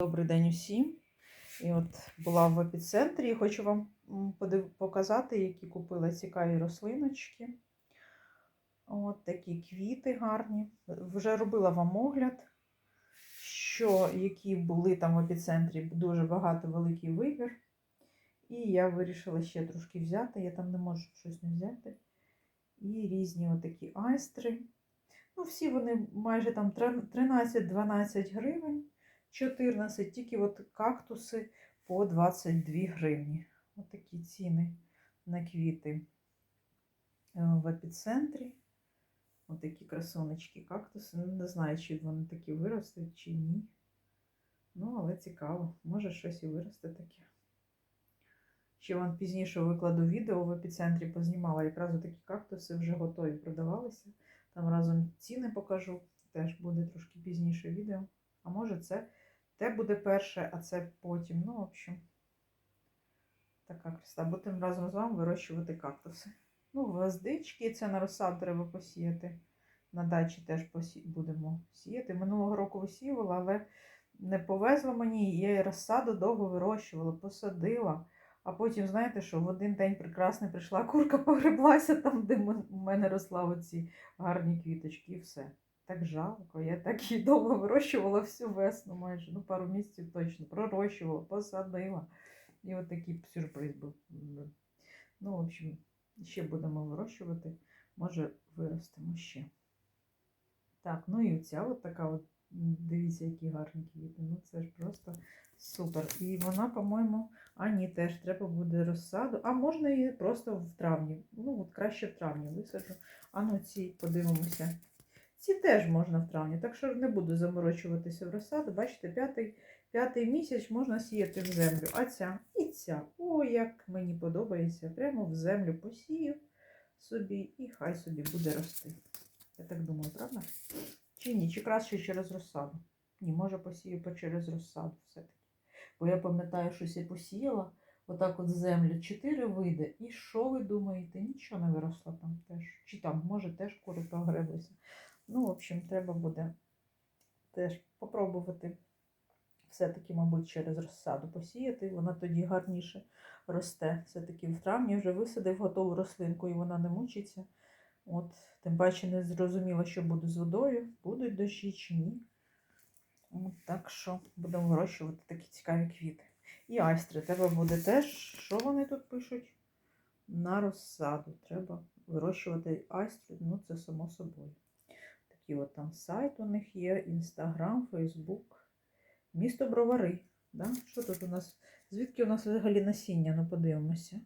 Добрий день усім. І от була в епіцентрі і хочу вам показати, які купила цікаві рослиночки. От такі квіти гарні. Вже робила вам огляд, що які були там в епіцентрі, дуже багато великий вибір. І я вирішила ще трошки взяти. Я там не можу щось не взяти. І різні отакі айстри. Ну, всі вони майже там 13-12 гривень. 14, тільки от кактуси по 22 гривні. Такі ціни на квіти е, в епіцентрі. Ось такі красунечки, кактуси. Ну, не знаю, чи вони такі виростуть, чи ні. Ну, але цікаво. Може щось і виросте таке. Ще вам пізніше викладу відео в епіцентрі познімала. Якраз такі кактуси вже готові продавалися. Там разом ціни покажу. Теж буде трошки пізніше відео. А може це те буде перше, а це потім. Ну, в общем, така краса. Будемо разом з вами вирощувати кактуси. Ну, гвоздички, це на розсад треба посіяти. На дачі теж посі... будемо сіяти. Минулого року висіювала, але не повезло мені. Я її розсаду довго вирощувала, посадила. А потім, знаєте, що в один день прекрасний прийшла курка, погреблася там, де у мене росла оці гарні квіточки, і все. Так жалко. Я так її довго вирощувала всю весну майже, ну пару місяців точно. Пророщувала, посадила. І от такий сюрприз був. Ну, в общем, ще будемо вирощувати. Може, виростемо ще. Так, ну і оця от така от, дивіться, які гарні квіти. Ну це ж просто супер. І вона, по-моєму, а теж треба буде розсаду. А можна її просто в травні. Ну, от краще в травні висаджу. А ну ці подивимося. Ці теж можна в травні, так що не буду заморочуватися в розсаду. Бачите, п'ятий, п'ятий місяць можна сіяти в землю. А ця і ця. О, як мені подобається. Прямо в землю посію собі і хай собі буде рости. Я так думаю, правда? Чи ні? Чи краще через розсаду? Ні, може посію по через розсаду все-таки. Бо я пам'ятаю, щось я посіяла отак от землю. Чотири види. І що ви думаєте? Нічого не виросло там теж. Чи там, може, теж кури погреблися. Ну, в общем, треба буде теж попробувати все-таки, мабуть, через розсаду посіяти. Вона тоді гарніше росте. Все-таки в травні вже висадив готову рослинку і вона не мучиться. От, тим паче не зрозуміла, що буде з водою, будуть дощі чи ні. От, так що будемо вирощувати такі цікаві квіти. І айстри. Треба буде теж, що вони тут пишуть? На розсаду. Треба вирощувати айстри, ну це само собою. Такий от там сайт у них є, Інстаграм, Фейсбук. Місто Бровари. Да? Що тут у нас? Звідки у нас взагалі насіння? Ну, подивимося.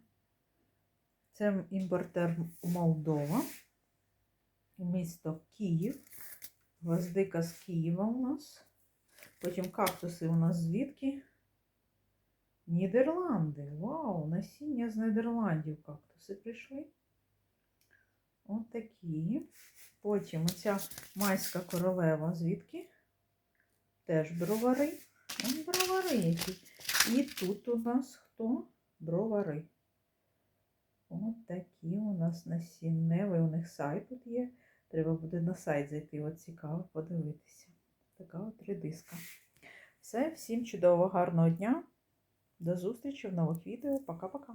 Це імпортер Молдова. Місто Київ. Гвоздика з Києва у нас. Потім кактуси у нас звідки? Нідерланди. Вау! Насіння з Нідерландів кактуси прийшли. Ось такі. Потім оця майська королева звідки? Теж бровари. Ось бровари які. І тут у нас хто? Бровари. Ось такі у нас насінневий. У них сайт тут є. Треба буде на сайт зайти. От цікаво подивитися. Така от редиска. Все, всім чудового, гарного дня. До зустрічі в нових відео. Пока-пока.